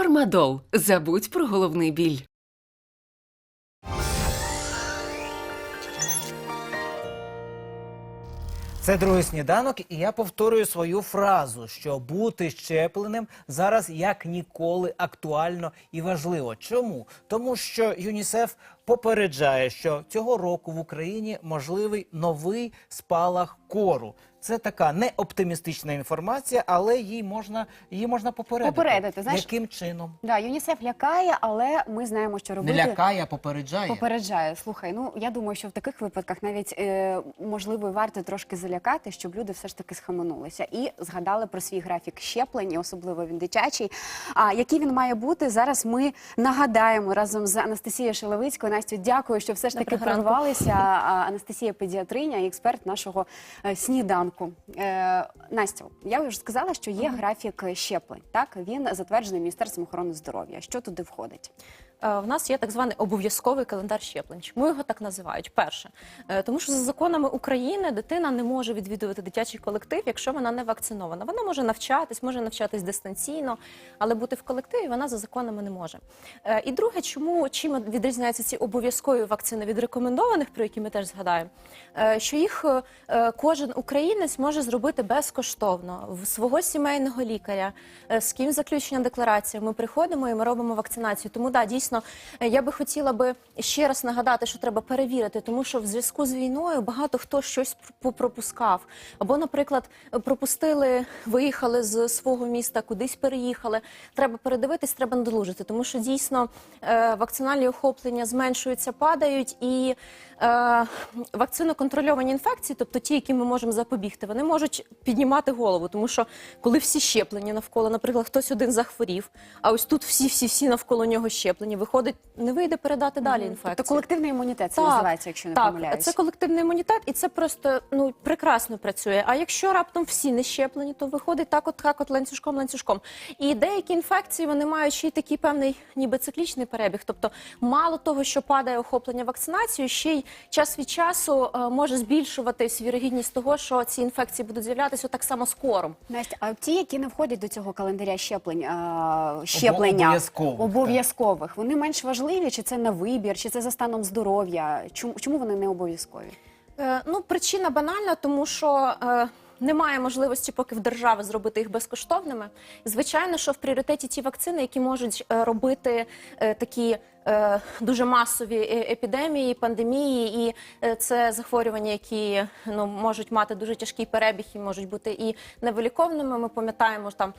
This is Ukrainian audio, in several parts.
Фармадол. Забудь про головний біль. Це другий сніданок, і я повторюю свою фразу, що бути щепленим зараз як ніколи актуально і важливо. Чому? Тому що ЮНІСЕФ попереджає, що цього року в Україні можливий новий спалах кору. Це така не оптимістична інформація, але її можна її можна попередити. Попередити, знаєш- яким чином? Да, ЮНІСЕФ лякає, але ми знаємо, що Не лякає, а попереджає. Попереджає. Слухай, ну я думаю, що в таких випадках навіть е, можливо варто трошки залякати, щоб люди все ж таки схаменулися і згадали про свій графік щеплень, особливо він дитячий. А який він має бути зараз? Ми нагадаємо разом з Анастасією Шелевицькою. Настю, дякую, що все ж таки Доброго прорвалися. Анастасія педіатриня і експерт нашого е, сніданку. Е, Настю, я вже сказала, що є графік щеплень. Так він затверджений Міністерством охорони здоров'я. Що туди входить? Е, В нас є так званий обов'язковий календар щеплень. Чому його так називають? Перше, е, тому що за законами України дитина не може відвідувати дитячий колектив, якщо вона не вакцинована. Вона може навчатись, може навчатись дистанційно, але бути в колективі вона за законами не може. Е, І друге, чому чим відрізняються ці обов'язкові вакцини від рекомендованих, про які ми теж згадаємо, що їх кожен українець може зробити безкоштовно в свого сімейного лікаря, з ким заключення декларації. Ми приходимо і ми робимо вакцинацію. Тому да, дійсно, е, я би хотіла би ще раз нагадати, що треба перевірити, тому що в зв'язку з війною багато хто щось пр- пропускав. Або, наприклад, пропустили, виїхали з свого міста, кудись переїхали. Треба передивитись, треба надолужити, тому що дійсно е, вакцинальні охоплення зменшуються, падають і. Е, вакциноконтрольовані інфекції, тобто ті, які ми можемо запобігти, вони можуть піднімати голову, тому що коли всі щеплені навколо, наприклад, хтось один захворів, а ось тут всі, всі, всі навколо нього щеплені, виходить, не вийде передати далі інфекцію. Тобто колективний імунітет це Так, називається, якщо не так, помиляюсь. це колективний імунітет, і це просто ну прекрасно працює. А якщо раптом всі не щеплені, то виходить так, от так, от ланцюжком, ланцюжком. І деякі інфекції вони мають ще й такий певний, ніби циклічний перебіг. Тобто, мало того, що падає охоплення вакцинацією, ще й час від часу е, може збільшуватись вірогідність того, що ці інфекції будуть з'являтися так само з кором. Настя, а ті, які не входять до цього календаря щеплень, а, щеплення обов'язкових, обов'язкових, вони менш важливі, чи це на вибір, чи це за станом здоров'я? Чому, чому вони не обов'язкові? Е, Ну, причина банальна, тому що е, немає можливості поки в держави зробити їх безкоштовними. Звичайно, що в пріоритеті ті вакцини, які можуть е, робити такі. Е, Дуже масові е, епідемії, пандемії, і е, це захворювання, які ну можуть мати дуже тяжкий перебіг і можуть бути і невиліковними. Ми пам'ятаємо там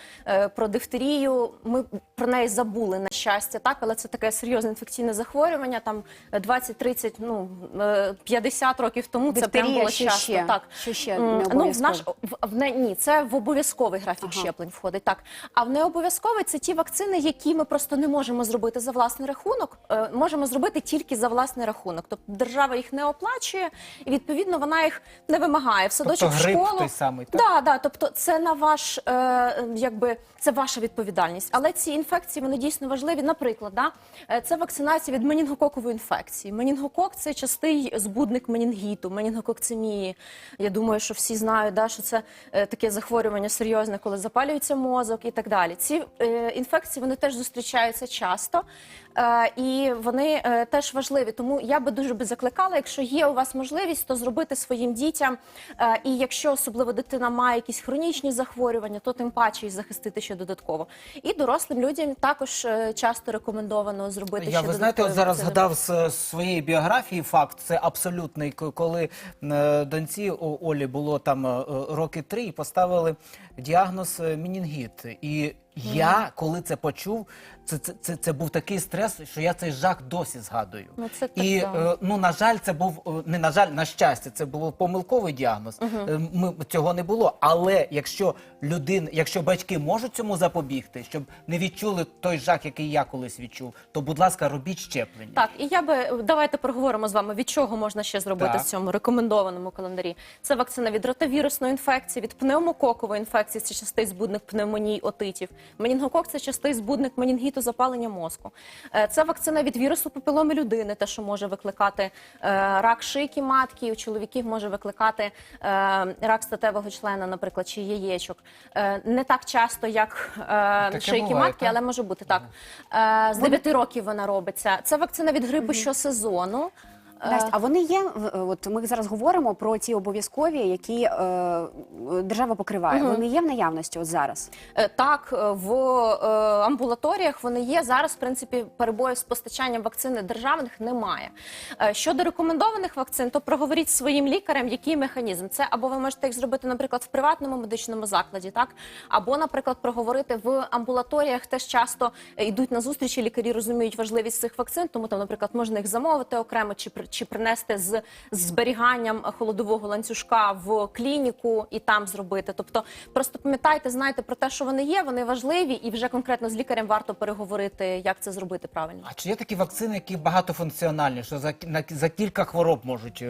про дифтерію. Ми про неї забули на щастя, так, але це таке серйозне інфекційне захворювання. Там е, 20-30, ну е, 50 років тому це прям було ще часто. ще? Так ще не ну, в наш в, в не ні, це в обов'язковий графік Ага. щеплень входить. Так а в необов'язковий це ті вакцини, які ми просто не можемо зробити за власний рахунок. Е, можемо зробити тільки за власний рахунок. Тобто держава їх не оплачує, і відповідно вона їх не вимагає. В садочок Тобто в школу той самий, так? Да, да, тобто це на ваш, е, е, якби це ваша відповідальність. Але ці інфекції вони дійсно важливі. Наприклад, да, е, це вакцинація від менінгококової інфекції. Менінгокок це частий збудник менінгіту, менінгококцемії. Я думаю, що всі знають, да, що це е, таке захворювання серйозне, коли запалюється мозок і так далі. Ці е, інфекції вони теж зустрічаються часто. Е, і вони е, теж важливі. Тому я би дуже би закликала, якщо є у вас можливість, то зробити своїм дітям. Е, і якщо особливо дитина має якісь хронічні захворювання, то тим паче їх захистити ще додатково. І дорослим людям також часто рекомендовано зробити Я ще ви знаєте, от зараз згадав з своєї біографії факт. Це абсолютний, коли доньці Олі було там роки три, і поставили діагноз мінінгіт. І я, коли це почув, це, це, це, це був такий стрес, що я цей жах досі згадую. Ну, це так, і да. е, ну на жаль, це був е, не на жаль, на щастя, це був помилковий діагноз. Е, Ми цього не було. Але якщо людина, якщо батьки можуть цьому запобігти, щоб не відчули той жах, який я колись відчув, то будь ласка, робіть щеплення. Так, і я би давайте проговоримо з вами, від чого можна ще зробити Так. в цьому рекомендованому календарі. Це вакцина від ротавірусної інфекції, від пневмококової інфекції, це частий збудник пневмоній, отитів, Менінгокок це частий збудник менінгіту запалення мозку. Е, Це вакцина від вірусу папіломи людини, те, що може викликати е, рак шийки матки, у чоловіків може викликати е, рак статевого члена, наприклад, чи яєчок. Не так часто, як е, шийки буває, матки, так? але може бути так. З 9 років вона робиться. Це вакцина від грипу щосезону. Е, Настя, а вони є от ми зараз говоримо про ті обов'язкові, які е, держава покриває. Вони є в наявності от зараз. Е, Так, е, в е, амбулаторіях вони є. Зараз, в принципі, перебоїв з постачанням вакцини державних немає. Е, Щодо рекомендованих вакцин, то проговоріть своїм лікарем, який механізм. Це або ви можете їх зробити, наприклад, в приватному медичному закладі, так або, наприклад, проговорити в амбулаторіях. Теж часто е, йдуть на зустрічі. Лікарі розуміють важливість цих вакцин, тому там, наприклад, можна їх замовити окремо чи чи принести з з зберіганням холодового ланцюжка в клініку і там зробити. Тобто, просто пам'ятайте, знайте про те, що вони є, вони важливі, і вже конкретно з лікарем варто переговорити, як це зробити правильно. А чи є такі вакцини, які багатофункціональні, що за, на- за кілька хвороб можуть е,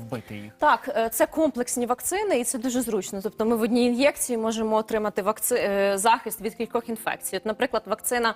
вбити їх? Так, е, це комплексні вакцини, і це дуже зручно. Тобто, ми в одній ін'єкції можемо отримати вакци... е, захист від кількох інфекцій. От, наприклад, вакцина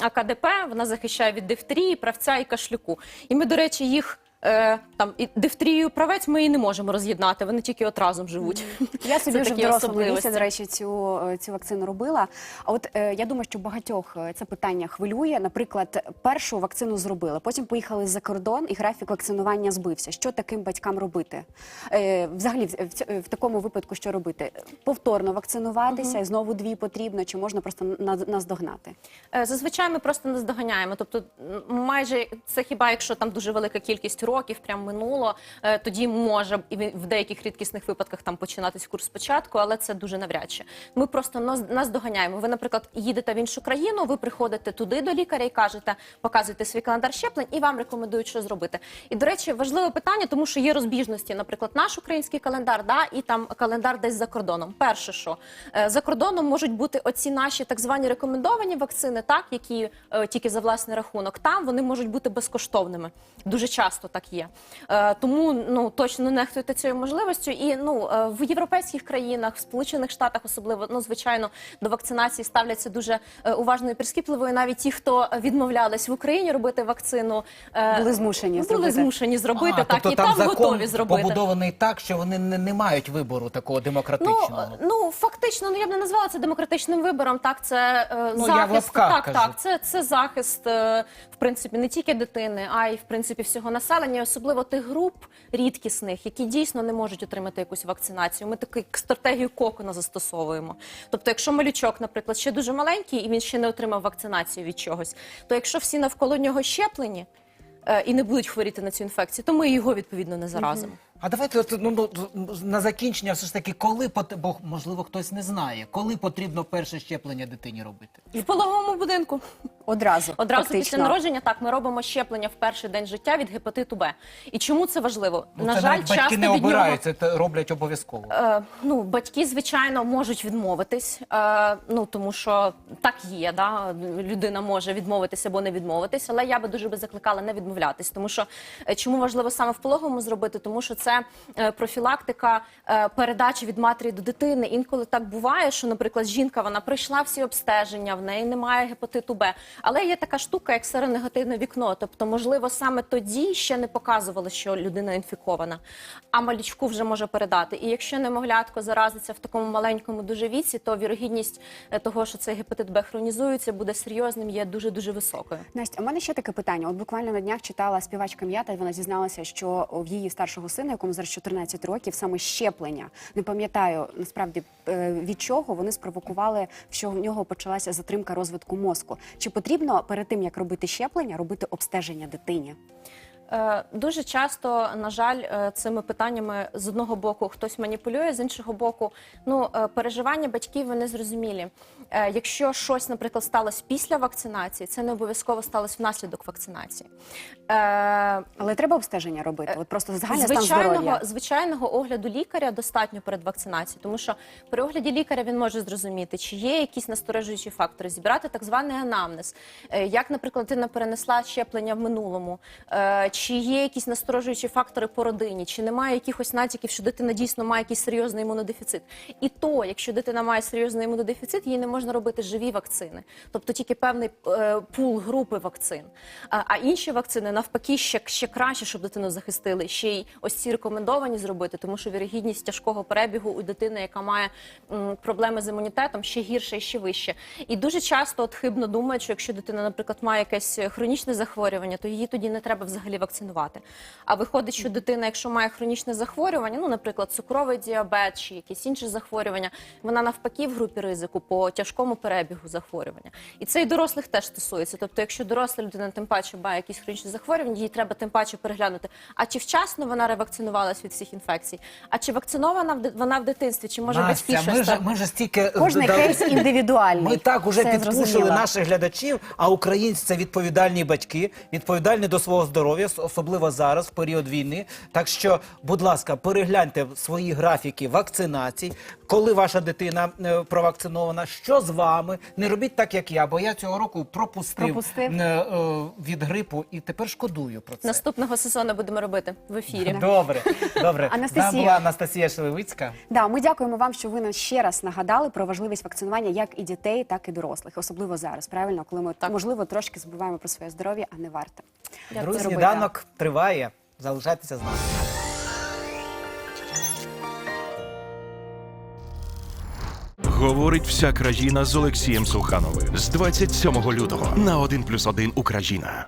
АКДП вона захищає від дифтерії, правця і кашлюку. І ми, до речі, їх. Е, Там і дифтерію, правець ми і не можемо роз'єднати. Вони тільки от разом живуть. Я собі вже в дорослому віці, до речі, цю, е, цю вакцину робила. А от е, я думаю, що багатьох е, це питання хвилює. Наприклад, першу вакцину зробили, потім поїхали за кордон, і графік вакцинування збився. Що таким батькам робити? Е, взагалі, в, в, в такому випадку що робити? Повторно вакцинуватися, і знову дві потрібно, чи можна просто наздогнати? Е, Зазвичай ми просто не здоганяємо. Тобто, майже це хіба якщо там дуже велика кількість років прям минуло, е, тоді може і в- в деяких рідкісних випадках там починатись курс спочатку, але це дуже навряд чи. Ми просто нас, нас доганяємо. Ви, наприклад, їдете в іншу країну, ви приходите туди до лікаря і кажете, показуєте свій календар щеплень, і вам рекомендують, що зробити. І до речі, важливе питання, тому що є розбіжності, наприклад, наш український календар, да, і там календар десь за кордоном. Перше, що е, за кордоном можуть бути оці наші так звані рекомендовані вакцини, так які е, тільки за власний рахунок. Там вони можуть бути безкоштовними. Дуже часто так є. Е, тому ну точно не нехтуйте цією можливістю. І ну е, в європейських країнах, в Сполучених Штатах, особливо ну звичайно до вакцинації ставляться дуже е, уважно і прискіпливо. І навіть ті, хто відмовлялись в Україні робити вакцину, Були змушені були зробити. змушені зробити А, так, тобто і там, закон готові зробити. побудований так, що вони не, не мають вибору такого Ну, демократичного. е, ну фактично, ну я б не назвала це демократичним вибором. Так, це Ну, я в захист. лапках так, кажу. так, це, це захист, в принципі, не тільки дитини, а й в принципі всього населення, і особливо тих груп рідкісних, які дійсно не можуть отримати якусь вакцинацію. Ми таку стратегію кокона застосовуємо. Тобто, якщо малючок, наприклад, ще дуже маленький і він ще не отримав вакцинацію від чогось, то якщо всі навколо нього щеплені. е, І не будуть хворіти на цю інфекцію, то ми його відповідно не заразимо. А давайте от, ну, ну, на закінчення все ж таки, коли пот- бо можливо хтось не знає, коли потрібно перше щеплення дитині робити. В пологовому будинку. Одразу Одразу фактично. після народження так ми робимо щеплення в перший день життя від гепатиту Б. І чому це важливо? Ну, На це жаль, навіть батьки часто не від нього обирають, це те роблять обов'язково. Е, ну, батьки, звичайно, можуть відмовитись, е, ну тому що так є, да? людина може відмовитися або не відмовитись, але я би дуже би закликала не відмовлятись. Тому що е, чому важливо саме в пологовому зробити? Тому що це е, профілактика е, передачі від матері до дитини. Інколи так буває, що, наприклад, жінка вона пройшла всі обстеження, в неї немає гепатиту Б. Але є така штука, як серонегативне вікно. Тобто, можливо, саме тоді ще не показували, що людина інфікована, а малючку вже може передати. І якщо немовлятко заразиться в такому маленькому дуже віці, то вірогідність е, того, що цей гепатит Б хронізується, буде серйозним, є дуже дуже високою. Настя, у мене ще таке питання. От буквально на днях читала співачка М'ята, і вона зізналася, що в її старшого сина, якому зараз 14 років, саме щеплення. Не пам'ятаю насправді е, від чого вони спровокували, що в нього почалася затримка розвитку мозку. Чи потрібно перед тим як робити щеплення, робити обстеження дитині? Е, Дуже часто, на жаль, е, цими питаннями з одного боку хтось маніпулює, з іншого боку, ну е, переживання батьків вони зрозумілі. Якщо щось, наприклад, сталося після вакцинації, це не обов'язково сталося внаслідок вакцинації. Але треба обстеження робити. От просто загальний стан звичайного, здоров'я. звичайного огляду лікаря достатньо перед вакцинацією, тому що при огляді лікаря він може зрозуміти, чи є якісь насторожуючі фактори, зібрати так званий анамнез. Як, наприклад, дитина перенесла щеплення в минулому, чи чи є якісь насторожуючі фактори по родині, чи немає якихось натяків, що дитина дійсно має якийсь серйозний імунодефіцит. І то, якщо дитина має серйозний імунодефіцит, їй не можна робити живі вакцини, тобто тільки певний е, пул групи вакцин. А, а інші вакцини навпаки ще, ще краще, щоб дитину захистили. Ще й ось ці рекомендовані зробити, тому що вірогідність тяжкого перебігу у дитини, яка має м, проблеми з імунітетом, ще гірше і ще вище. І дуже часто от хибно думають, що якщо дитина, наприклад, має якесь хронічне захворювання, то її тоді не треба взагалі вакцинувати. А виходить, що дитина, якщо має хронічне захворювання, ну, наприклад, цукровий діабет чи якісь інші захворювання, вона навпаки в групі ризику по тяжкому перебігу захворювання. І це і дорослих теж стосується. Тобто, якщо доросла людина тим паче має якісь хронічні захворювання, їй треба тим паче переглянути, а чи вчасно вона ревакцинувалась від всіх інфекцій, а чи вакцинована в вона в дитинстві, чи може батьки Настя, щось ми ж, ми ж стільки Кожний дали- кейс індивідуальний. Ми так уже підпушили наших глядачів, а українці це відповідальні батьки, відповідальні до свого здоров'я, особливо зараз, в період війни. Так що, будь ласка, перегляньте свої графіки вакцинацій, коли ваша дитина е, провакцинована, що з вами. Не робіть так, як я, бо я цього року пропустив, Пропустив. е, е, від грипу і тепер шкодую про це. Наступного сезону будемо робити в ефірі. Добре, добре. Анастасія. Була Анастасія Шелевицька. Да, ми дякуємо вам, що ви нам ще раз нагадали про важливість вакцинування як і дітей, так і дорослих, особливо зараз. Правильно, коли ми можливо трошки забуваємо про своє здоров'я, а не варто. Друзі, Зробити. Сніданок триває. Залишайтеся з нами. Говорить вся країна з Олексієм Сухановим з 27 лютого на 1+,1 Україна.